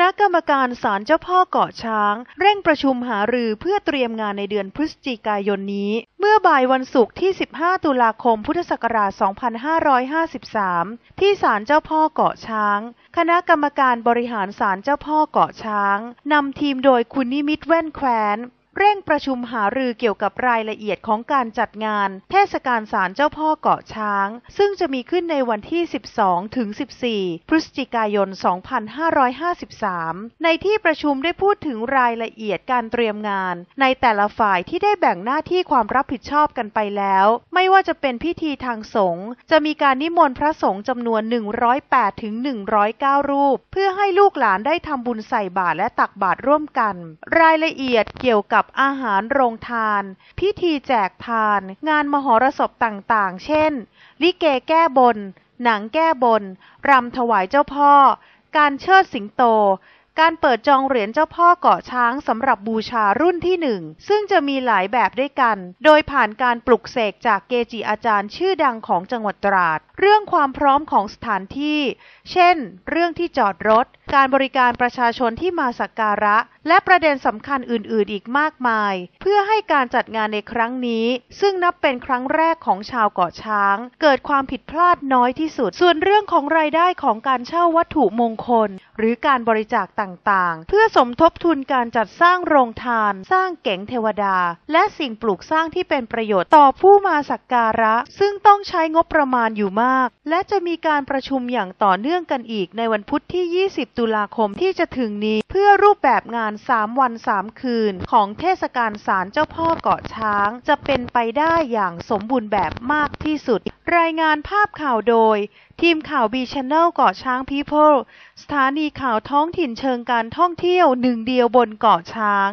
ณะกรรมการศาลเจ้าพ่อเกาะช้าง เร่งประชุมหารือเพื่อเตรียมงานในเดือนพฤศจิกายนนี้ เมื่อบ่ายวันศุกร์ที่ 15 ตุลาคม พุทธศักราช 2553 ที่ศาลเจ้าพ่อเกาะช้าง คณะกรรมการบริหารศาลเจ้าพ่อเกาะช้างนำทีมโดยคุณนิมิตแว่นแควน เร่งประชุมหารือเกี่ยวกับรายละเอียดของการจัดงาน เทศกาลศาลเจ้าพ่อเกาะช้าง ซึ่งจะมีขึ้นในวันที่ 12 ถึง 14 พฤศจิกายน 2553 ในที่ประชุมได้พูดถึงรายละเอียดการเตรียมงาน ในแต่ละฝ่ายที่ได้แบ่งหน้าที่ความรับผิดชอบกันไปแล้ว ไม่ว่าจะเป็นพิธีทางสงฆ์จะมีการนิมนต์พระสงฆ์จำนวน 108 ถึง 109 รูป เพื่อให้ลูกหลานได้ทำบุญใส่บาตรและตักบาตรร่วมกัน รายละเอียดเกี่ยวกับอาหารโรงทาน พิธีแจกทาน งานมหรสพต่างๆ เช่น ลิเกแก้บน หนังแก้บน รำถวายเจ้าพ่อ การเชิดสิงโต การเปิดจองเหรียญเจ้าพ่อเกาะช้างสำหรับบูชารุ่นที่หนึ่งซึ่งจะมีหลายแบบด้วยกัน โดยผ่านการปลุกเสกจากเกจิอาจารย์ชื่อดังของจังหวัดตราด เรื่องความพร้อมของสถานที่ เช่น เรื่องที่จอดรถ การบริการประชาชนที่มาสักการะ และประเด็นสำคัญอื่นๆ อีกมากมาย เพื่อให้การจัดงานในครั้งนี้ ซึ่งนับเป็นครั้งแรกของชาวเกาะช้าง เกิดความผิดพลาดน้อยที่สุด ส่วนเรื่องของรายได้ของการเช่าวัตถุมงคล หรือการบริจาคต่างๆ เพื่อสมทบทุนการจัดสร้างโรงทาน สร้างเก๋งเทวดา และสิ่งปลูกสร้างที่เป็นประโยชน์ต่อผู้มาสักการะ ซึ่งต้องใช้งบประมาณอยู่มาก และจะมีการประชุมอย่างต่อเนื่องกันอีกในวันพุธที่ 20 ตุลาคมที่จะถึงนี้ เพื่อรูปแบบงาน 3 วัน 3 คืน ของเทศกาลศาลเจ้าพ่อเกาะช้าง จะเป็นไปได้อย่างสมบูรณ์แบบมากที่สุด รายงานภาพข่าวโดย ทีมข่าว B Channel เกาะช้าง People สถานีข่าวท้องถิ่นเชิงการท่องเที่ยวหนึ่งเดียวบนเกาะช้าง